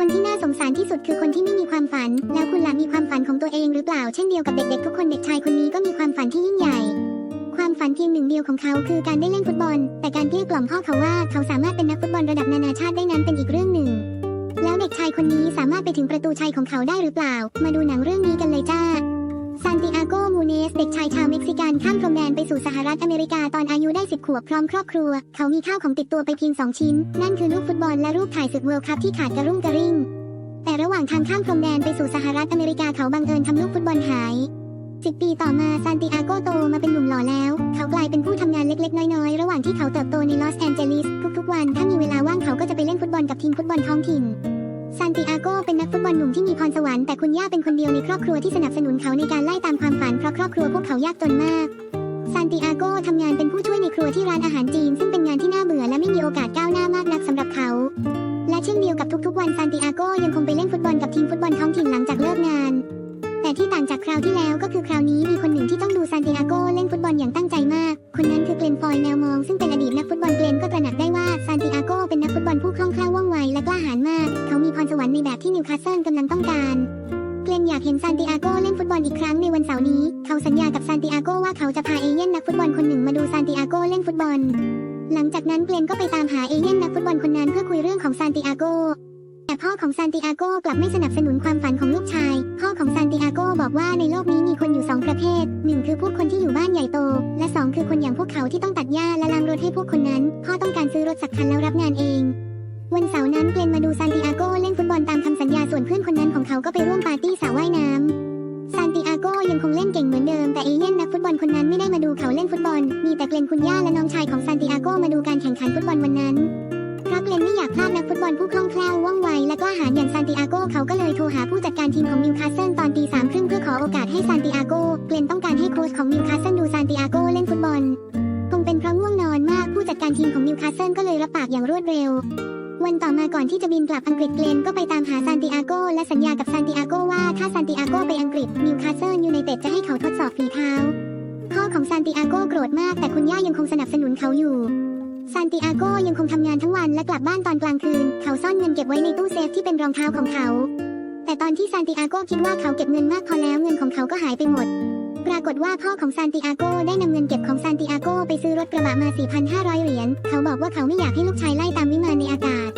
คนที่น่าสงสารที่สุดคือคนที่ไม่มีความฝัน แล้วคุณล่ะมีความฝันของตัวเองหรือเปล่า เช่นเดียวกับเด็กๆทุกคนเด็กชายคนนี้ก็มีความฝันที่ยิ่งใหญ่ ความฝันเพียงหนึ่งเดียวของเขาคือการได้เล่นฟุตบอล แต่การเกลี้ยกล่อมพ่อเขาว่าเขาสามารถเป็นนักฟุตบอลระดับนานาชาติได้นั้นเป็นอีกเรื่องหนึ่ง แล้วเด็กชายคนนี้สามารถไปถึงประตูชัยของเขาได้หรือเปล่า มาดูหนังเรื่องนี้กันเลยจ้า ซานติอาโก มูเนส เด็กชายชาวเม็กซิกันข้ามพรมแดนไปสู่สหรัฐอเมริกาตอนอายุได้ 10 ขวบพร้อมครอบครัว เขามีข้าวของติดตัวไปเพียง 2 ชิ้น นั่นคือลูกฟุตบอลและรูปถ่ายศึกเวิลด์คัพที่ขาดกระรุ่งกระริ่ง แต่ระหว่างทางข้ามพรมแดนไปสู่สหรัฐอเมริกาเขาบังเอิญทำลูกฟุตบอลหาย 10 ปีต่อมาซานติอาโกโตมาเป็นหนุ่มหล่อแล้ว เขากลายเป็นผู้ทำงานเล็ก ๆ น้อยๆ ระหว่างที่เขาเติบโตในลอสแอนเจลิสทุกๆวันถ้ามีเวลาว่างเขาก็จะไปเล่นฟุตบอลกับทีมฟุตบอลท้องถิ่น ซานติอาโกเป็นนักฟุตบอลหนุ่มที่มีพรสวรรค์แต่คุณย่าเป็นคนเดียวในครอบครัวที่สนับสนุนเขาในการไล่ตามความฝันเพราะครอบครัวพวกเขายากจนมากซานติอาโกทำงานเป็นผู้ช่วยในครัวที่ร้านอาหารจีน ซึ่งเป็นงานที่น่าเบื่อและไม่มีโอกาสก้าวหน้ามากนักสำหรับเขา และเช่นเดียวกับทุกๆ วันซานติอาโกยังคงไปเล่นฟุตบอลกับทีมฟุตบอลท้องถิ่นหลังจากเลิกงาน แต่ที่ต่างจากคราวที่แล้วก็คือคราวนี้มีคนหนึ่งที่ต้องดูซานติอาโกเล่นฟุตบอลอย่างตั้งาเซิลกำลังต้องการ เกรนอยากเห็นซานติอาโกเล่นฟุตบอลอีกครั้งในวันเสาร์นี้ เขาสัญญากับซานติอาโกว่าเขาจะพาเอเย่นนักฟุตบอลคนหนึ่งมาดูซานติอาโกเล่นฟุตบอล หลังจากนั้นเกรนก็ไปตามหาเอเย่นนักฟุตบอลคนนั้นเพื่อคุยเรื่องของซานติอาโก แต่พ่อของซานติอาโกกลับไม่สนับสนุนความฝันของลูกชาย พ่อของซานติอาโกบอกว่าในโลกนี้มีคนอยู่สองประเภทหนึ่งคือพวกคนที่อยู่บ้านใหญ่โต และสองคือคนอย่างพวกเขาที่ต้องตัดหญ้าและล้างรถให้พวกคนนั้น พ่อต้องการซื้อรถสักคันแล้วรับงานเองวันเสาร์นั้นเกรนมาดูซานติอาโก เขาก็ไปร่วมปาร์ตี้สระว่ายน้ำซานติอาโกยังคงเล่นเก่งเหมือนเดิมแต่เอเย่นนักฟุตบอลคนนั้นไม่ได้มาดูเขาเล่นฟุตบอล มีแต่เกรนคุณย่าและน้องชายของซานติอาโกมาดูการแข่งขันฟุตบอลวันนั้นเพราะเกรนไม่อยากพลาดนักฟุตบอลผู้คล่องแคล่วว่องไวและกล้าหาญอย่างซานติอาโกเขาก็เลยโทรหาผู้จัดการทีมของนิวคาสเซิลตอนตีสามครึ่งเพื่อขอโอกาสให้ซานติอาโกเกรนต้องการให้โค้ชของนิวคาสเซิลดูซานติอาโกเล่นฟุตบอลคงเป็นเพราะง่วงนอนมากผู้จัดการทีมของนิวคาสเซิลก็เลยรับปากอย่างรวดเร็ว วันต่อมาก่อนที่จะบินกลับอังกฤษเกรนก็ไปตามหาซานติอาโกและสัญญากับซานติอาโกว่าถ้าซานติอาโกไปอังกฤษนิวคาสเซิลยูไนเต็ดจะให้เขาทดสอบฝีเท้า พ่อของซานติอาโกโกรธมากแต่คุณย่ายังคงสนับสนุนเขาอยู่ซานติอาโกยังคงทำงานทั้งวันและกลับบ้านตอนกลางคืน เขาซ่อนเงินเก็บไว้ในตู้เซฟที่เป็นรองเท้าของเขา แต่ตอนที่ซานติอาโกคิดว่าเขาเก็บเงินมากพอแล้วเงินของเขาก็หายไปหมด ปรากฏว่าพ่อของซานติอาโกได้นำเงินเก็บของซานติอาโกไปซื้อรถกระบะมา 4,500 เหรียญ เขาบอกว่าเขาไม่อยากให้ลูกชายไล่ตามวิมานในอากาศ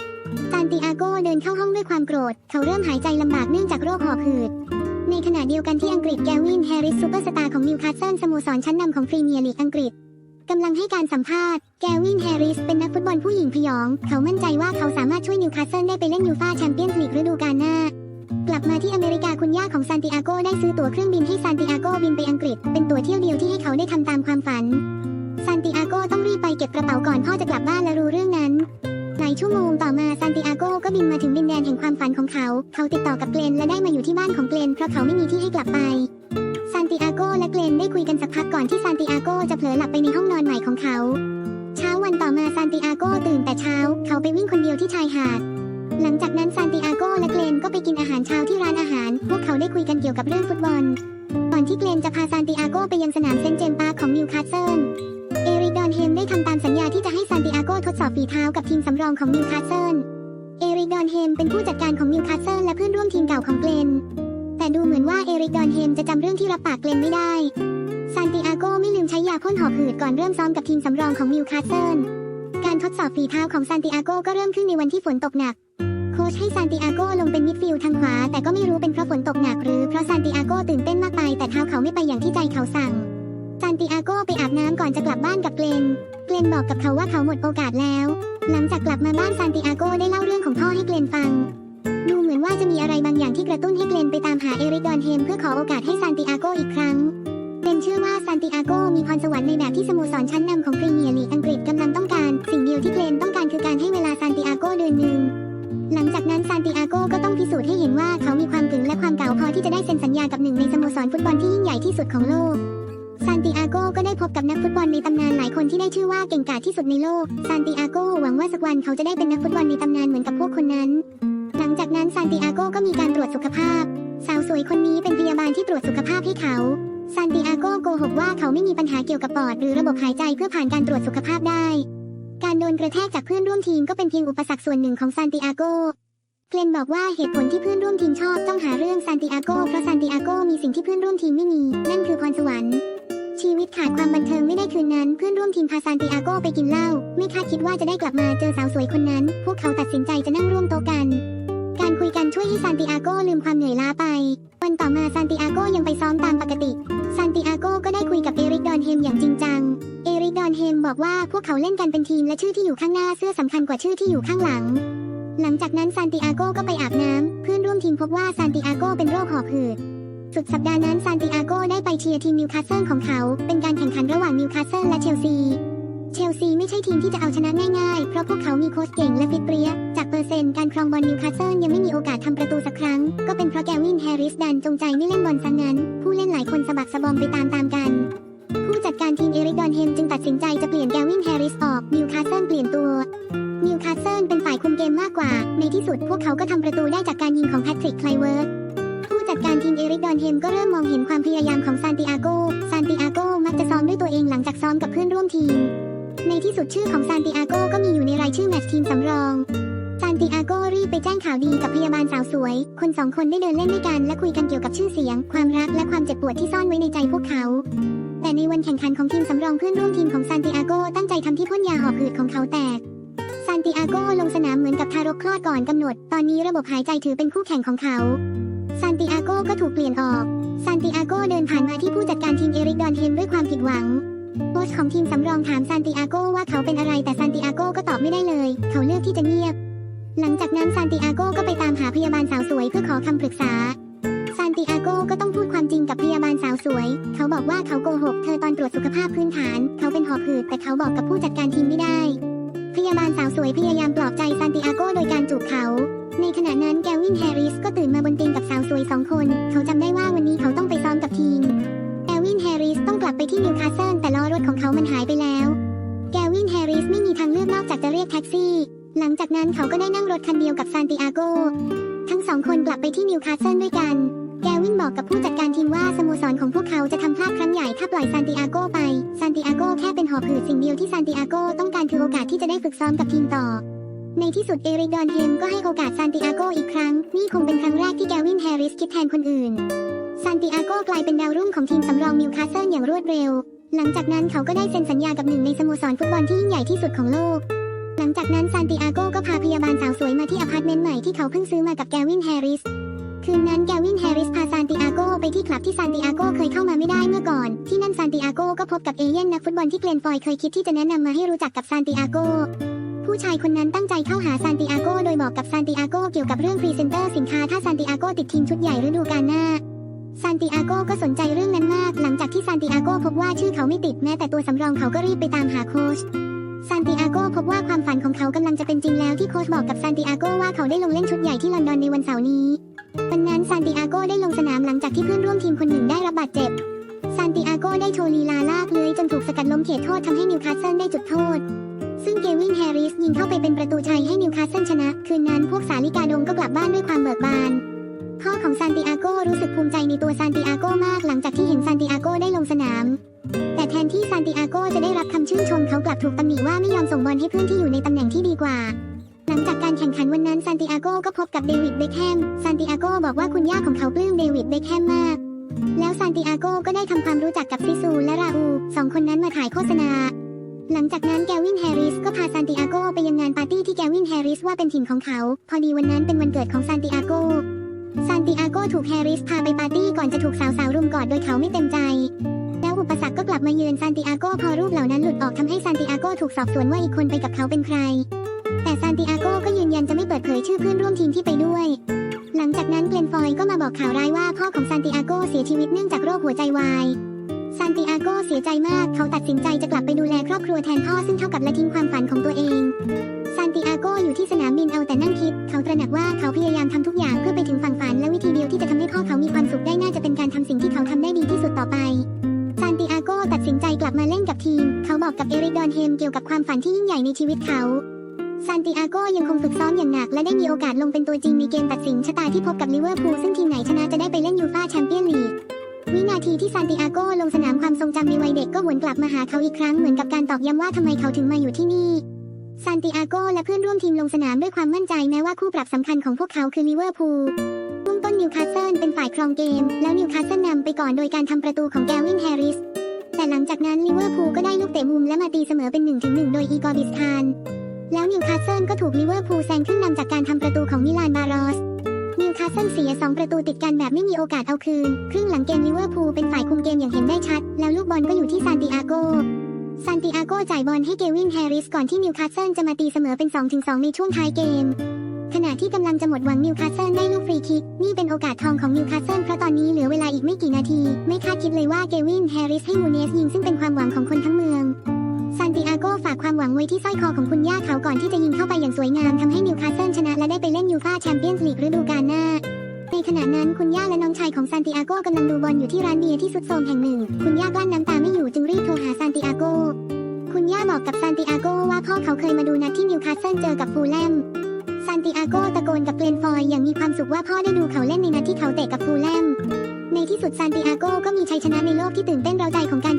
ซานติอาโกเดินเข้าห้องด้วยความโกรธ เขาเริ่มหายใจลำบากเนื่องจากโรคหอบหืดในขณะเดียวกันที่อังกฤษแกวินแฮร์ริสซูเปอร์สตาร์ของนิวคาสเซิลสโมสรชั้นนำของพรีเมียร์ลีกอังกฤษกำลังให้การสัมภาษณ์แกวินแฮร์ริสเป็นนักฟุตบอลผู้หญิงพยอง เขามั่นใจว่าเขาสามารถช่วยนิวคาสเซิลได้ไปเล่นยูฟ่าแชมเปี้ยนส์ลีกฤดูกาลหน้า กลับมาที่อเมริกาคุณย่าของซานติอาโกได้ซื้อตั๋วเครื่องบินให้ซานติอาโกบินไปอังกฤษ เป็นตั๋วเที่ยวเดียวที่ให้เขาได้ทำตามความฝันซานติอาโกต้องรีบไปเก็บกระเป๋าก่อนพ่อจะกลับบ้านและรู้เรื่องนั้นหลายชั่วโมงต่อมาซานติอาโกก็บินมาถึงดินแดนแห่งความฝันของเขา เขาติดต่อกับเกรนและได้มาอยู่ที่บ้านของเกรนเพราะเขาไม่มีที่ให้กลับไปซานติอาโกและเกรนได้คุยกันสักพักก่อนที่ซานติอาโกจะเผลอหลับไปในห้องนอนใหม่ของเขา เช้าวันต่อมาซานติอาโกตื่นแต่เช้า เขาไปวิ่งคนเดียวที่ชายหาด หลังจากนั้นซานติอา ก็ไปกินอาหารเช้าที่ร้านอาหาร พวกเขาได้คุยกันเกี่ยวกับเรื่องฟุตบอล ก่อนที่เกรนจะพาซานติอาโกไปยังสนามเซนเจมปาร์คของนิวคาสเซิล เอริกดอนเฮมได้ทำตามสัญญาที่จะให้ซานติอาโกทดสอบฝีเท้ากับทีมสำรองของนิวคาสเซิล เอริกดอนเฮมเป็นผู้จัดการของนิวคาสเซิลและเพื่อนร่วมทีมเก่าของเกรนแต่ดูเหมือนว่าเอริกดอนเฮมจะจำเรื่องที่รับปากเกรนไม่ได้ซานติอาโกไม่ลืมใช้ยาพ่นหอบหืดก่อนเริ่มซ้อมกับทีมสำรองของนิวคาสเซิล การทดสอบฝีเท้าของซานติอาโกก็เริ่มขึ้นในวันที่ฝนตกหนัก ค้ชให้ซานติอาโกลงเป็นมิดฟิลด์ทางขวา แต่ก็ไม่รู้เป็นเพราะฝนตกหนักหรือเพราะซานติอาโกตื่นเต้นมากไป แต่เท้าเขาไม่ไปอย่างที่ใจเขาสั่ง ซานติอาโกไปอาบน้ำก่อนจะกลับบ้านกับเกรนเกรนบอกกับเขาว่าเขาหมดโอกาสแล้ว หลังจากกลับมาบ้านซานติอาโกได้เล่าเรื่องของพ่อให้เกรนฟัง ดูเหมือนว่าจะมีอะไรบางอย่างที่กระตุ้นให้เกรนไปตามหาเอริกดอนเฮมเพื่อขอโอกาสให้ซานติอาโกอีกครั้งเกรนเชื่อว่าซานติอาโกมีพรสวรรค์ในแบบที่สโมสรชั้นนำ ถึงและความเก่าพอที่จะได้เซ็นสัญญากับหนึ่งในสโมสรฟุตบอลที่ยิ่งใหญ่ที่สุดของโลก ซานติอาโกก็ได้พบกับนักฟุตบอลในตำนานหลายคนที่ได้ชื่อว่าเก่งกาจที่สุดในโลก ซานติอาโกหวังว่าสักวันเขาจะได้เป็นนักฟุตบอลในตำนานเหมือนกับพวกคนนั้น หลังจากนั้นซานติอาโกก็มีการตรวจสุขภาพ สาวสวยคนนี้เป็นพยาบาลที่ตรวจสุขภาพให้เขา ซานติอาโกโกหกว่าเขาไม่มีปัญหาเกี่ยวกับปอดหรือระบบหายใจเพื่อผ่านการตรวจสุขภาพได้ การโดนกระแทกจากเพื่อนร่วมทีมก็เป็นเพียงอุปสรรคส่วนหนึ่งของซานติอาโก เกลนบอกว่าเหตุผลที่เพื่อนร่วมทีมชอบต้องหาเรื่องซานติอาโกเพราะซานติอาโกมีสิ่งที่เพื่อนร่วมทีมไม่มี นั่นคือพรสวรรค์ ชีวิตขาดความบันเทิงไม่ได้คืนนั้น เพื่อนร่วมทีมพาซานติอาโกไปกินเหล้าไม่คาดคิดว่าจะได้กลับมาเจอสาวสวยคนนั้น พวกเขาตัดสินใจจะนั่งร่วมโต๊ะกัน การคุยกันช่วยให้ซานติอาโกลืมความเหนื่อยล้าไป วันต่อมาซานติอาโกยังไปซ้อมตามปกติซานติอาโกก็ได้คุยกับเอริกดอนเฮมอย่างจริงจัง ริกดอนเฮมบอกว่าพวกเขาเล่นกันเป็นทีมและชื่อที่อยู่ข้างหน้าเสื้อสำคัญกว่าชื่อที่อยู่ข้างหลัง หลังจากนั้นซานติอาโกก็ไปอาบน้ำเพื่อนร่วมทีมพบว่าซานติอาโกเป็นโรคหอบหืดสุดสัปดาห์นั้นซานติอาโกได้ไปเชียร์ทีมนิวคาสเซิลของเขา เป็นการแข่งขันระหว่างนิวคาสเซิลและเชลซี เชลซีไม่ใช่ทีมที่จะเอาชนะง่ายๆ เพราะพวกเขามีโค้ชเก่งและฟิตเปรี้ย จากเปอร์เซ็นต์การครองบอลนิวคาสเซิลยังไม่มีโอกาสทำประตูสักครั้ง ก็เป็นเพราะแกวินแฮร์ริสดันจงใจไม่เล่นบอลซะงั้น ผู้เล่นหลายคนสะบักสะบอมไปตามๆกัน จัดการทีมเอริกดอนเฮมจึงตัดสินใจจะเปลี่ยนแกวินแฮร์ริสออกนิวคาสเซิลเปลี่ยนตัวนิวคาสเซิลเป็นฝ่ายคุมเกมมากกว่า ในที่สุดพวกเขาก็ทำประตูได้จากการยิงของแพทริกไคลเวิร์ดผู้จัดการทีมเอริกดอนเฮมก็เริ่มมองเห็นความพยายามของซานติอาโกซานติอาโกมักจะซ้อมด้วยตัวเองหลังจากซ้อมกับเพื่อนร่วมทีม ในที่สุดชื่อของซานติอาโกก็มีอยู่ในรายชื่อแมตช์ทีมสำรองซานติอาโกรีบไปแจ้งข่าวดีกับพยาบาลสาวสวย คนสองคนได้เดินเล่นด้วยกันและคุยกันเกี่ยวกับชื่อเสียง ความรักและความเจ็บปวดที่ซ่อนไว้ในใจพวกเขา แต่ในวันแข่งขันของทีมสำรองเพื่อนร่วมทีมของซานติอาโกตั้งใจทำที่พ่นยาหอบหืดของเขาแตก ซานติอาโกลงสนามเหมือนกับทารกคลอดก่อนกำหนด ตอนนี้ระบบหายใจถือเป็นคู่แข่งของเขา ซานติอาโกก็ถูกเปลี่ยนออก ซานติอาโกเดินผ่านมาที่ผู้จัดการทีมเอริกดอนเฮมด้วยความผิดหวังโค้ชของทีมสำรองถามซานติอาโกว่าเขาเป็นอะไรแต่ซานติอาโกก็ตอบไม่ได้เลย เขาเลือกที่จะเงียบ หลังจากนั้นซานติอาโกก็ไปตามหาพยาบาลสาวสวยเพื่อขอคำปรึกษา กก็ต้องพูดความจริงกับพยาบาลสาวสวย เขาบอกว่าเขาโกหกเธอตอนตรวจสุขภาพพื้นฐาน เขาเป็นหอบหืดแต่เขาบอกกับผู้จัดการทีมไม่ได้ พยาบาลสาวสวยพยายามปลอบใจซานติอาโกโดาสโมสรของพวกเขาจะทำพลาดครั้งใหญ่ถ้าปล่อยซานติอาโกไป ซานติอาโกแค่เป็นหอบหืดสิ่งเดียวที่ซานติอาโกต้องการคือโอกาสที่จะได้ฝึกซ้อมกับทีมต่อ ในที่สุดเอริกดอนเฮมก็ให้โอกาสซานติอาโกอีกครั้ง นี่คงเป็นครั้งแรกที่แกวินแฮร์ริสคิดแทนคนอื่น ซานติอาโกกลายเป็นดาวรุ่งของทีมสำรองนิวคาสเซิลอย่างรวดเร็ว หลังจากนั้นเขาก็ได้เซ็นสัญญากับหนึ่งในสโมสรฟุตบอลที่ยิ่งใหญ่ที่สุดของโลก หลังจากนั้นซานติอาโกก็พาพยาบาลสาวสวยมาที่อพาร์ตเมนต์ใหม่ที่เขาเพิ่งซื้อมากับแกวินแฮร์ริส คืนนั้นแกวินแฮร์ริสพาซานติอาโกไปที่คลับที่ซานติอาโกเคยเข้ามาไม่ได้เมื่อก่อน ที่นั่นซานติอาโกก็พบกับเอเย่นนักฟุตบอลที่เกรนฟอยเคยคิดที่จะแนะนำมาให้รู้จักกับซานติอาโกผู้ชายคนนั้นตั้งใจเข้าหาซานติอาโกโดยบอกกับซานติอาโกเกี่ยวกับเรื่องพรีเซนเตอร์สินค้าถ้าซานติอาโกติดทีมชุดใหญ่ฤดูกาลหน้าซานติอาโกก็สนใจเรื่องนั้นมาก หลังจากที่ซานติอาโกพบว่าชื่อเขาไม่ติดแม้แต่ตัวสำรองเขาก็รีบไปตามหาโค้ชซานติอาโกพบว่าความฝันของเขากำลังจะเป็นจริงแล้วที่โค้ชบอกกับซานติอาโกว่าเขาได้ลงเล่นชุดใหญ่ที่ลอนดอนในวันเสาร์นี้ วันนั้นซานติอาโกได้ลงสนามหลังจากที่เพื่อนร่วมทีมคนหนึ่งได้รับบาดเจ็บ ซานติอาโกได้โชว์ลีลาลากเลื้อยจนถูกสกัดล้มเขตโทษทำให้นิวคาสเซิลได้จุดโทษ ซึ่งเกวินแฮร์ริสยิงเข้าไปเป็นประตูชัยให้นิวคาสเซิลชนะ คืนนั้นพวกสาลิกาดงก็กลับบ้านด้วยความเบิกบาน พ่อของซานติอาโกรู้สึกภูมิใจในตัวซานติอาโกมากหลังจากที่เห็นซานติอาโกได้ลงสนาม แต่แทนที่ซานติอาโกจะได้รับคำชื่นชมเขากลับถูกตำหนิว่าไม่ยอมส่งบอลให้เพื่อนที่อยู่ในตำแหน่งที่ดีกว่า แข่งขันวันนั้นซานติอาโกก็พบกับเดวิดเบคแฮม ซานติอาโกบอกว่าคุณย่าของเขาปลื้มเดวิดเบคแฮมมาก แล้วซานติอาโกก็ได้ทำความรู้จักกับซิซูและราอูสองคนนั้นมาถ่ายโฆษณา หลังจากนั้นแกวินแฮร์ริสก็พาซานติอาโกไปยังงานปาร์ตี้ที่แกวินแฮร์ริสว่าเป็นถิ่นของเขา พอดีวันนั้นเป็นวันเกิดของซานติอาโก ซานติอาโกถูกแฮร์ริสพาไปปาร์ตี้ก่อนจะถูกสาวๆรุมกอดโดยเขาไม่เต็มใจแล้วอุปสรรคก็กลับมาเยือนซานติอาโกพอรูปเหล่านั้นหลุดออกทำให้ซานติอาโกถูกสอบสวนว่าอีกคนไปกับเขาเป็นใคร เปิดเผยชื่อเพื่อนร่วมทีมที่ไปด้วย หลังจากนั้นเกลนฟอยก็มาบอกข่าวร้ายว่าพ่อของซานติอาโกเสียชีวิตเนื่องจากโรคหัวใจวาย ซานติอาโกเสียใจมาก เขาตัดสินใจจะกลับไปดูแลครอบครัวแทนพ่อซึ่งเท่ากับละทิ้งความฝันของตัวเอง ซานติอาโกอยู่ที่สนามบินเอาแต่นั่งคิด เขาตระหนักว่าเขาพยายามทำทุกอย่างเพื่อไปถึงฝั่งฝัน และวิธีเดียวที่จะทำให้พ่อเขามีความสุขได้น่าจะเป็นการทำสิ่งที่เขาทำได้ดีที่สุดต่อไปซานติอาโกตัดสินใจกลับมาเล่นกับทีม เขาบอกกับเอริกดอนเฮมเกี่ยวกับความฝันที่ยิ่งใหญ่ในชีวิตเขา ซานติอาโกยังคงฝึกซ้อมอย่างหนักและได้มีโอกาสลงเป็นตัวจริงในเกมตัดสินชะตาที่พบกับลิเวอร์พูลซึ่งทีมไหนชนะจะได้ไปเล่นยูฟ่าแชมเปี้ยนลีกวินาทีที่ซานติอาโกลงสนามความทรงจำในวัยเด็กก็หวนกลับมาหาเขาอีกครั้งเหมือนกับการตอกย้ำว่าทำไมเขาถึงมาอยู่ที่นี่ซานติอาโกและเพื่อนร่วมทีมลงสนามด้วยความมั่นใจแม้ว่าคู่ปรับสำคัญของพวกเขาคือลิเวอร์พูลเบื้องต้นนิวคาสเซิลเป็นฝ่ายครองเกม แล้วนิวคาสเซิลนำไปก่อนโดยการทำประตูของแกวินแฮร์ริส แต่หลังจากนั้นลิเวอร์พูลก็ได้ลูกเตะมุมและมาตีเสมอเป็น1-1โดยอีกอร์บิสคาน แล้วนิวคาสเซิลก็ถูกลิเวอร์พูลแซงขึ้นนำจากการทำประตูของมิลานบารอสนิวคาสเซิลเสีย 2 ประตูติดกันแบบไม่มีโอกาสเอาคืน ครึ่งหลังเกมลิเวอร์พูลเป็นฝ่ายคุมเกมอย่างเห็นได้ชัด แล้วลูกบอลก็อยู่ที่ซานติอาโกซานติอาโกจ่ายบอลให้เกวินแฮร์ริสก่อนที่นิวคาสเซิลจะมาตีเสมอเป็น 2-2 ในช่วงท้ายเกม ขณะที่กำลังจะหมดหวังนิวคาสเซิลได้ลูกฟรีคิก นี่เป็นโอกาสทองของนิวคาสเซิลเพราะตอนนี้เหลือเวลาอีกไม่กี่นาที ไม่คาดคิดเลยว่าเกวินแฮร์ริสให้มูเนสยิงซึ่งเป็นความหวังของคนทั้งเมือง ซานติอาโกฝากความหวังไว้ที่สร้อยคอของคุณย่าเขาก่อนที่จะยิงเข้าไปอย่างสวยงามทำให้นิวคาสเซิลชนะและได้ไปเล่นยูฟ่าแชมเปี้ยนส์ลีกฤดูกาลหน้าในขณะนั้นคุณย่าและน้องชายของซานติอาโกกำลังดูบอลอยู่ที่ร้านเบียร์ที่สุดโทรมแห่งหนึ่ง คุณย่ากลั้นน้ำตาไม่อยู่จึงรีบโทรหาซานติอาโก คุณย่าบอกกับซานติอาโกว่าพ่อเขาเคยมาดูนัดที่นิวคาสเซิลเจอกับฟูลแลม ซานติอาโกตะโกนกับเกรนฟอยอย่างมีความสุขว่าพ่อได้ดูเขาเล่นในนัดที่เขาเตะกับฟูลแลม ในที่สุดซานติอาโกก็มีชัยชนะในโลกที่ตื่นเต้นเร้าใจของการ